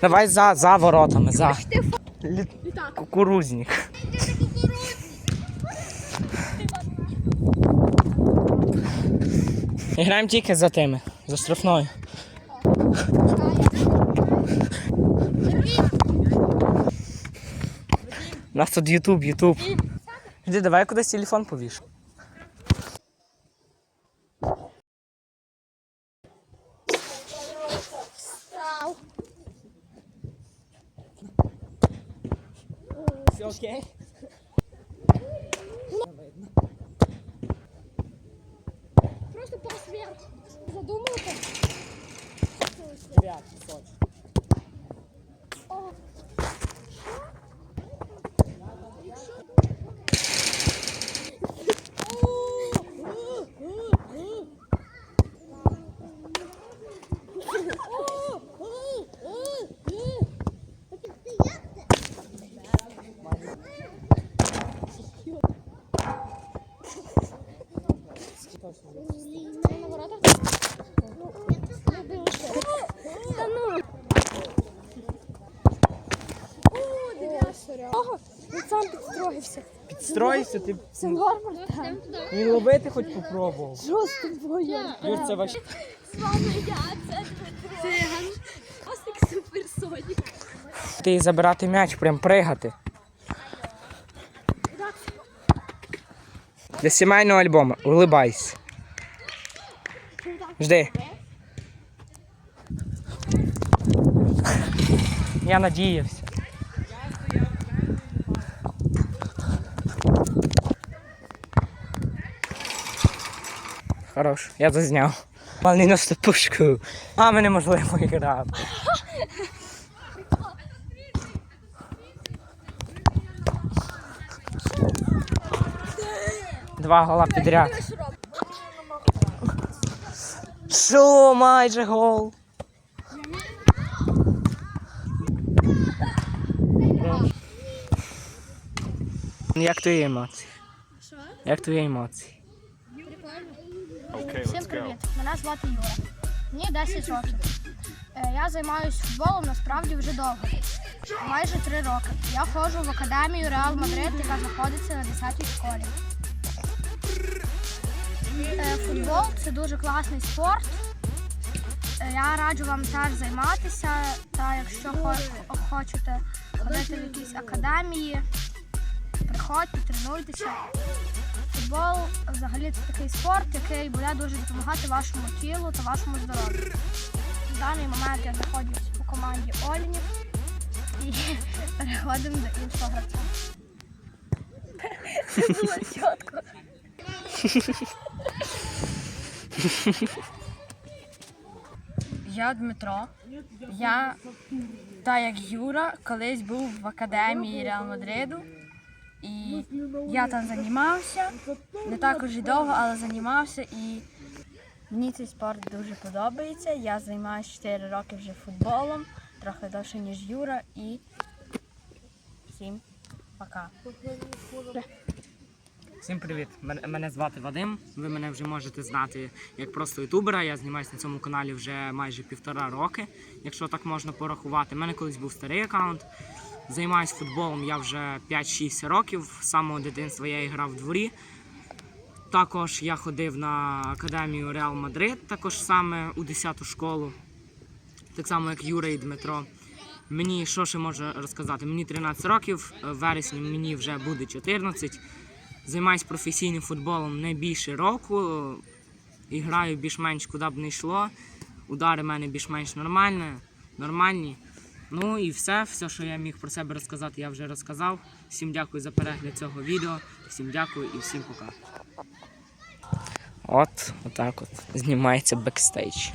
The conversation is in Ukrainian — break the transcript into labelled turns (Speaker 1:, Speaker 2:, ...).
Speaker 1: Давай за, за воротами, за. Лі- Кукурузник. І граємо тільки за тими, за штрафною. У нас тут Ютуб, Ютуб. Іди, давай кудись телефон повіш. Все окей?
Speaker 2: Просто пас вверх. Задумался?
Speaker 1: Ряд, Соч.
Speaker 2: На воротах? Та ну. О, дивися. Ого, він сам підстроївся.
Speaker 1: Підстроївся, ти
Speaker 2: Це варвар там.
Speaker 1: він ловити хоч попробував.
Speaker 2: Жорстко двоє.
Speaker 1: Юр, це ваш.
Speaker 2: З вами я, це Дмитро. Циган. Осик суперсонік.
Speaker 1: Ти забирати м'яч, прям пригати. Для сімейного альбому. Улибайся. Жди. Я надіявся. Хорош, я зазняв. Малий носить пушку. А ми неможливо грати. Два гола підряд. Що, майже гол. Як твої емоції?
Speaker 2: Що?
Speaker 1: Як твої емоції?
Speaker 2: Всім привіт! Мене звати Юра. Мені 10 років. Е, Я займаюся футболом насправді вже довго. Майже 3 роки. Я ходжу в академію Реал Мадрид, яка знаходиться на 10-й школі. Е, Футбол це дуже класний спорт. Е, Я раджу вам теж займатися. Та якщо хочете ходити в якісь академії, приходьте, тренуйтеся. Футбол взагалі це такий спорт, який буде дуже допомагати вашому тілу та вашому здоров'ю. В даний момент я знаходжусь у команді Олінів і переходимо до іншого гравця. Це було чітко.
Speaker 3: Я Дмитро. Я, та як Юра, колись був в академії Реал Мадриду. І я там займався. Не також і довго, але займався. І мені цей спорт дуже подобається. Я займаюся 4 роки вже футболом, трохи довше, ніж Юра. І всім пока.
Speaker 1: Всім привіт! Мене звати Вадим. Ви мене вже можете знати як просто ютубера. Я знімаюся на цьому каналі вже майже півтора роки, якщо так можна порахувати. У мене колись був старий аккаунт. Займаюся футболом я вже 5-6 років. З самого дитинства я грав в дворі. Також я ходив на академію Реал Мадрид, також саме у 10-ту школу, так само як Юра і Дмитро. Мені що ще можу розказати? Мені 13 років, в вересні мені вже буде 14. Займаюся професійним футболом не більше року. І граю більш-менш куди б не йшло. Удари в мене більш-менш нормальні, нормальні. Ну і все, все, що я міг про себе розказати, я вже розказав. Всім дякую за перегляд цього відео. Всім дякую і всім пока. От, отак от знімається бекстейдж.